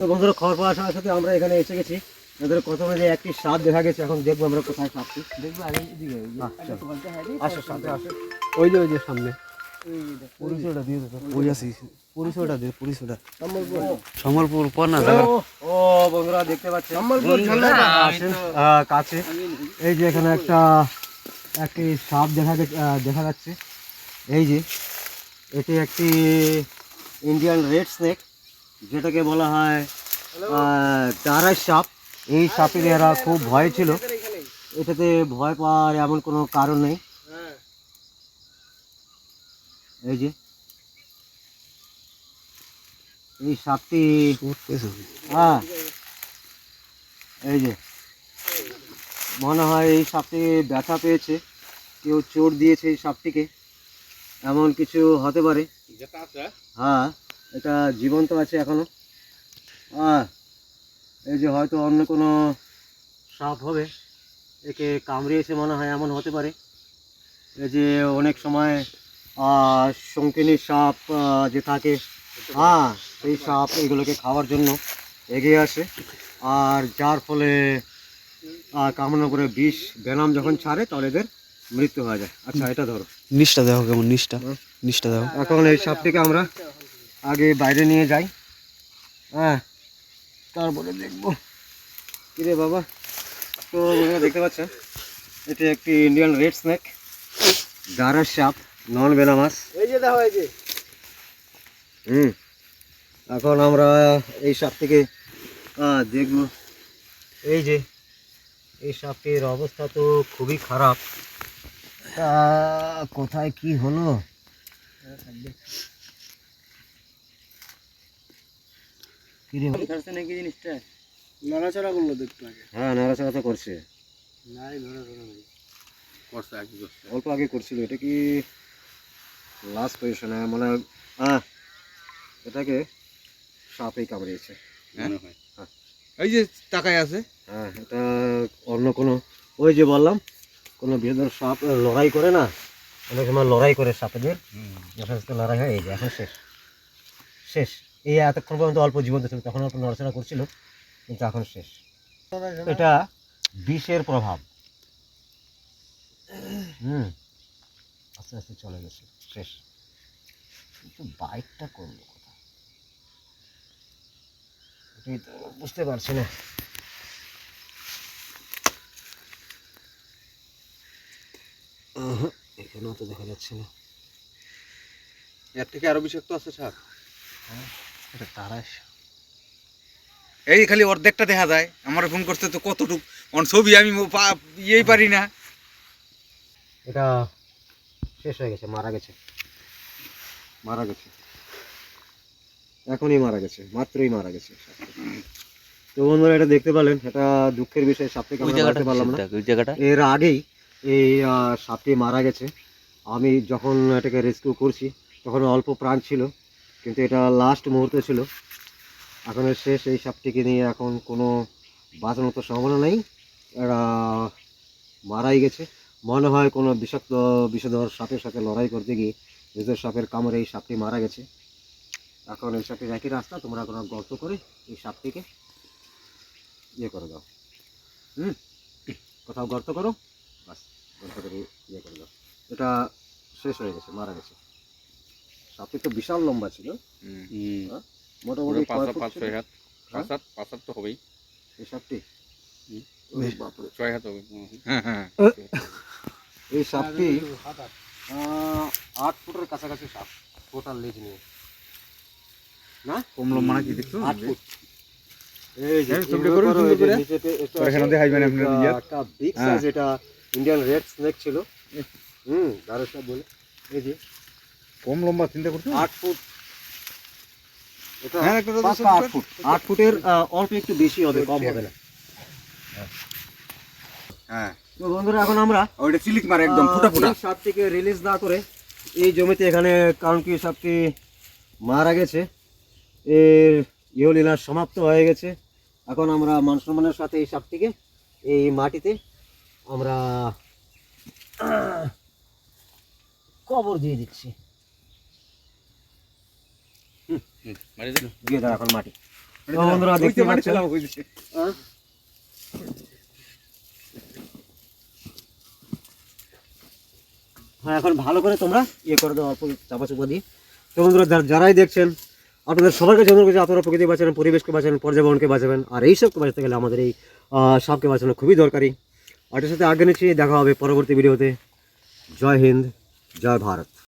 তো বন্ধুরা খবর পাওয়ার সাথে সাথে আমরা এখানে এসে গেছি। এদের প্রথমে যে একটি সাপ দেখা গেছে এখন দেখব আমরা কোথায় সাপটি। দেখব আগে এদিকে ওই যে আচ্ছা। রে, আসো আসো। ওই যে ওই যে সামনে। ওই যে দেখ, পরিচয়টা দিয়ে দিত। ওই আছে পরিচয়টা দে পরিচয়টা সম্বলপুর। সম্বলপুর পর না ও, বন্ধুরা দেখতে আহ, কাছে। এই যে এখানে একটা একটি সাপ দেখা দেখা যাচ্ছে। এই যে এটি একটি ইন্ডিয়ান রেড স্নেক। যেটাকে বলা হয় টারাই সাপ। এই সাপের এরা খুব ভয় ছিল। এটাতে ভয় পাওয়ার এমন কোনো কারণ নেই। এই যে। এই সাপটি হ্যাঁ। এই যে। মনে হয় এই সাপটি ব্যথা পেয়েছে। কেউ চোট দিয়েছে এই সাপটিকে। এমন কিছু হতে পারে। হ্যাঁ। এটা জীবন্ত আছে এখনও। হ্যাঁ এই যে হয়তো অন্য কোনো সাপ হবে একে কামড়িয়েছে মনে হয় এমন হতে পারে। এই যে অনেক সময় শঙ্কিনী সাপ যে থাকে হ্যাঁ সেই সাপ এগুলোকে খাওয়ার জন্য এগিয়ে আসে। আর যার ফলে আহ, কামড়ানোর পরে বিষ বেনাম যখন ছাড়ে তাহলে এদের মৃত্যু হয়ে যায়। আচ্ছা এটা ধরো। নিচটা দেখো কেমন নিষ্ঠা। নিষ্ঠা নিচটা দেখো এখন এই সাপটিকে আমরা আগে বাইরে নিয়ে যাই। হ্যাঁ তারপরে দেখব। কিরে বাবা তো দেখতে পাচ্ছেন? এটি একটি ইন্ডিয়ান রেড স্নেক গারার সাপ নন বেনামাস এই যে দেখো এই যে। হুম এখন আমরা এই সাপটিকে আহ, দেখব। এই যে এই সাপটির অবস্থা তো খুবই খারাপ। কোথায় কি হলো? কি রে? নাকি জিনিসটা? নড়াচড়া করল দেখতে আগে। হ্যাঁ নাড়াচাড়া তো করছে। নাই নড়াচড়া নাই। করছে আগে করছে। অল্প আগে করছিল এটা কি লাস্ট পজিশনে মানে হ্যাঁ এটাকে সাপেই কামড়িয়েছে। মনে হয়? হ্যাঁ। এই যে টাকায় আছে। হ্যাঁ এটা অন্য কোনো ওই যে বললাম কোনো বৃহদর সাপ লড়াই করে না? অনেক সময় লড়াই করে সাপেদের। যথাযথ লড়াই হয় এই যে এখন শেষ। শেষ। এই এতক্ষণ পর্যন্ত অল্প জীবন্ত ছিল, তখন অল্প নড়াচড়া করছিল, কিন্তু এখন শেষ। এটা বিষের প্রভাব। হুম, আস্তে আস্তে চলে গেছে, শেষ। কিন্তু বাইকটা করল কোথায়? বুঝতে পারছি না। এখানেও তো দেখা যাচ্ছে না। এর থেকে আরও বিষাক্ত আছে সাপ এটা এই খালি অর্ধেকটা দেখা যায়। আমার ফোন করতে তো কতটুক অন ছবি আমি ইয়েই পারি না। এটা শেষ হয়ে গেছে মারা গেছে। মারা গেছে। এখনই মারা গেছে মাত্রই মারা গেছে। তো বন্ধুরা এটা দেখতে পেলেন এটা দুঃখের বিষয় সাপটিকে আমরা মারতে পারলাম না। ওই জায়গাটা। এর আগেই এই সাপটি মারা গেছে। আমি যখন এটাকে রেস্কিউ করছি তখন অল্প প্রাণ ছিল। কিন্তু এটা লাস্ট মুহূর্তে ছিল। এখনের শেষ এই সাপটিকে নিয়ে এখন কোনো বাঁচানোর তো সম্ভাবনা নেই। এরা মারাই গেছে। মনে হয় কোনো বিষাক্ত বিষধর সাপের সাথে লড়াই করতে গিয়ে বিষধর সাপের কামড়ে এই সাপটি মারা গেছে। এখন এই সাপটির একই রাস্তা, তোমরা কোনো গর্ত করে এই সাপটিকে ইয়ে করে দাও। হুম, কোথাও গর্ত করো, বাস গর্ত করে ইয়ে করে দাও। এটা শেষ হয়ে গেছে, মারা গেছে। তো বিশাল লম্বা ছিল। মোটামুটি পাঁচ হাত পাঁচ ছয় হাত? পাঁচ হাত তো হবেই। এই সাপটি হুম। ছয় হাত হবে হ্যাঁ হ্যাঁ। এই সাপটি আট ফুটের কাছাকাছি সাপ টোটাল লেজ নিয়ে। না? কম লম্বা নাকি দেখছ? আট ফুট। ইন্ডিয়ান রেড স্নেক ছিল। হুম বলে। এই যে। কম লম্বা চিন্তা করছ আট ফুট। এটা হ্যাঁ, একটা আট ফুট। আট ফুটের অল্প একটু বেশি হবে কম হবে না। হ্যাঁ। তো বন্ধুরা এখন আমরা ওইটা চিলিক মারে একদম ফুটা ফুটা। সাপটিকে রিলিজ না করে এই জমিতে এখানে কারণ কি সাপটি মারা গেছে। এর ইহলীলা সমাপ্ত হয়ে গেছে। এখন আমরা মান সম্মানের সাথে এই সাপটিকে এই মাটিতে আমরা কবর দিয়ে দিচ্ছি। দিয়ে দাও এখন মাটি। তো বন্ধুরা দেখতে পাচ্ছেন? হ্যাঁ এখন ভালো করে তোমরা ইয়ে করে দাও অল্প চাপা চুপা দিয়ে। তো বন্ধুরা যারাই দেখছেন আপনাদের সবার কাছে অনুরোধ করছি আপনারা প্রকৃতি বাঁচাবেন পরিবেশকে বাঁচাবেন পর্যাবরণকে বাঁচাবেন আর এই সবকে বাঁচাতে গেলে আমাদের এই সাপকে বাঁচানো খুবই দরকারি। আর সাথে আগে নিচ্ছি দেখা হবে পরবর্তী ভিডিওতে। জয় হিন্দ জয় ভারত।